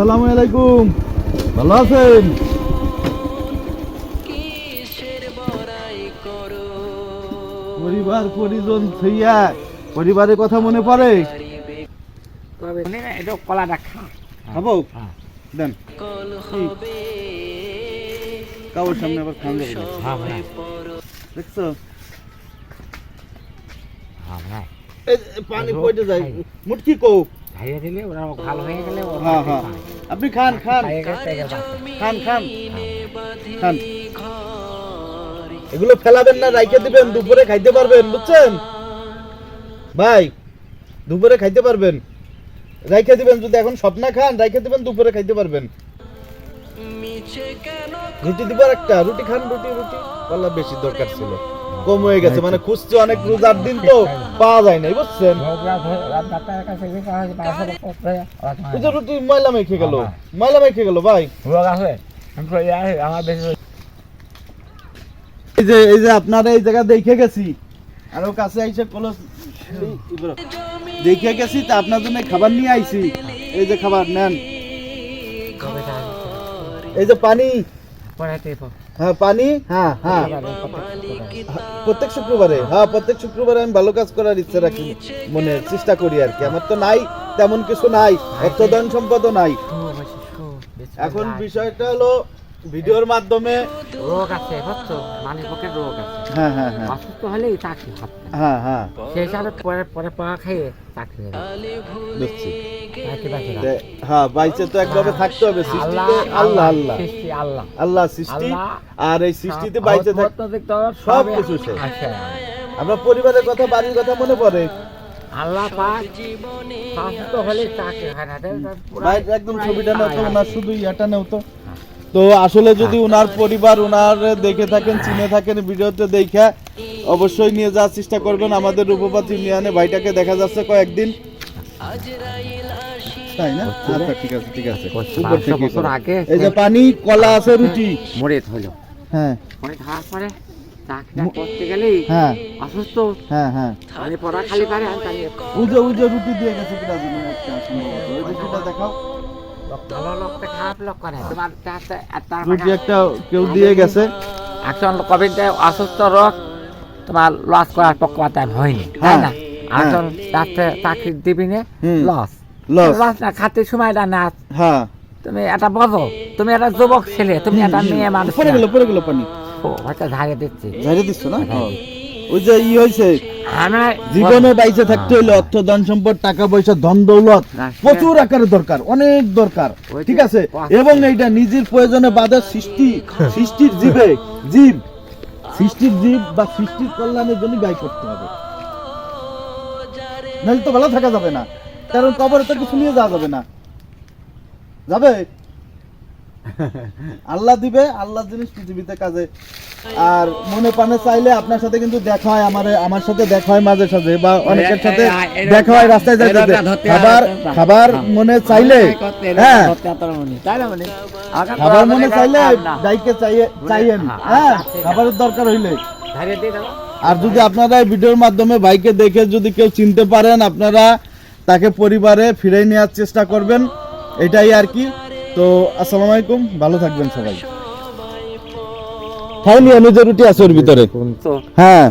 আসসালামু আলাইকুম। ভালো আছেন? পরিবার পরিজন থইয়া পরিবারের কথা মনে পড়ে? এটা কলাটা খা। খাব? হ্যাঁ। দেন। কাউর সামনে আবার খান যাবে না। হ্যাঁ দেখছ? হ্যাঁ পানি পড়ে যায়। মুটকি কো। খাইয়ে দিলে ওরা ভালো হয়ে গেলে হ্যাঁ হ্যাঁ। আপনি খান খান। খান খান। খান। এগুলো ফেলাবেন না রাইখে দিবেন দুপুরে খাইতে পারবেন বুঝছেন? ভাই দুপুরে খাইতে পারবেন। রাইখে দিবেন যদি এখন স্বপ্না খান রাইখে দিবেন দুপুরে খাইতে পারবেন। রুটি দিবার একটা রুটি খান রুটি রুটি। পাল্লা বেশি দরকার ছিল। কম হয়ে গেছে। মানে খুঁজছে অনেক রোজার দিন তো পাওয়া যায় নাই, বুঝছেন? রুটি ময়লা মেখে গেল। ময়লা মেখে গেল, ভাই। এই যে এই যে আপনারা এই জায়গা দেখে গেছি। আরও কাছে আইসে কলস দেখে গেছি তা আপনার জন্য খাবার নিয়ে আইছি। এই যে খাবার, নেন। এই যে পানি। হ্যাঁ পানি? হ্যাঁ হ্যাঁ। প্রত্যেক শুক্রবারে হ্যাঁ প্রত্যেক শুক্রবারে আমি ভালো কাজ করার ইচ্ছা রাখি মনে চেষ্টা করি আর কি। আমার তো নাই তেমন কিছু নাই অর্থধন সম্পদও নাই। এখন বিষয়টা হলো ভিডিওর মাধ্যমে রোগ আছে বুঝছ? মানে পক্ষের রোগ আছে। হ্যাঁ হ্যাঁ হ্যাঁ। অসুস্থ হলেই চাকরি হবে হ্যাঁ হ্যাঁ। সেই হিসাবে পরে পরে খেয়ে চাকরি হবে বুঝছি। বাকরি হ্যাঁ বাইচে তো একভাবে থাকতে হবে। সৃষ্টিতে আল্লাহ আল্লাহ আল্লাহ। আল্লাহ। সৃষ্টি আর এই সৃষ্টিতে বাইচে থাক সব কিছু। আমরা পরিবারের কথা বাড়ির কথা মনে পড়ে। আল্লাহ পাক অসুস্থ হলে চাকরি হয় না। একদম ছবিটা নেও তো ওনার শুধু ইয়াটা নেও তো। তো আসলে যদি ওনার পরিবার ওনার দেখে থাকেন চিনে থাকেন ভিডিওতে দেখে অবশ্যই নিয়ে যাওয়ার চেষ্টা করবেন। আমাদের রূপপাত ইউনিয়নে ভাইটাকে দেখা যাচ্ছে কয়েকদিন। তাই না? আচ্ছা ঠিক আছে ঠিক আছে। উপর পাঁচশো থেকে বছর আগে এই যে পানি কলা আছে রুটি। হলো। হ্যাঁ। পরে করতে গেলেই হ্যাঁ। অসুস্থ। হ্যাঁ হ্যাঁ। পড়া খালি পারে উজে উজে রুটি দিয়ে গেছে কিনা একটা সম্ভবত। ওই দেখাও। ভালো লোকটা খারাপ লোক করে তোমার চাষে আর তার রুটি একটা কেউ দিয়ে গেছে। একজন কবিতে অসুস্থ রোগ তোমার লস করার পক্ষপাত হয়নি তাই হ্যাঁ, না? একজন চাকরি চাকরি দিবি না লস লস লস না খাতে সময়টা না। হ্যাঁ। তুমি এটা বলো তুমি একটা যুবক ছেলে তুমি একটা মেয়ে মানুষ পড়ে গেল পড়ে গেল পানি। ও, হয়তো ঝাড়িয়ে দিচ্ছি। ঝাড়ে দিচ্ছ না? হ্যাঁ। ওই যে ই হয়েছে জীবনে বাইচে থাকতে হইলে অর্থ ধন সম্পদ টাকা পয়সা ধন দৌলত হ্যাঁ। প্রচুর আকারে দরকার অনেক দরকার ঠিক আছে? এবং এইটা নিজের প্রয়োজনে বাধার সৃষ্টি সৃষ্টির জীবে জীব। সৃষ্টির জীব বা সৃষ্টির কল্যাণের জন্য ব্যয় করতে হবে। নাহলে তো ভালো থাকা যাবে না। কারণ কবরে তো কিছু নিয়ে যাওয়া যাবে না। যাবে? আল্লাহ দিবে আল্লাহ জিনিস পৃথিবীতে কাজে আর মনে পানে চাইলে আপনার সাথে কিন্তু দেখা হয় আমার আমার সাথে দেখা হয় মাঝে সাঝে বা অনেকের সাথে দেখা হয় রাস্তায় যাইতে। খাবার খাবার মনে চাইলে হ্যাঁ খাবার মনে চাইলে ডাইকে চাইয়ে চাইয়েন হ্যাঁ খাবারের দরকার হইলে আর যদি আপনারা এই ভিডিওর মাধ্যমে বাইকে দেখে যদি কেউ চিনতে পারেন আপনারা তাকে পরিবারে ফিরে নেওয়ার চেষ্টা করবেন এটাই আর কি তো আসসালামু আলাইকুম। ভালো থাকবেন সবাই। খাইনি আমি যে রুটি আছে ওর ভিতরে। তো? হ্যাঁ।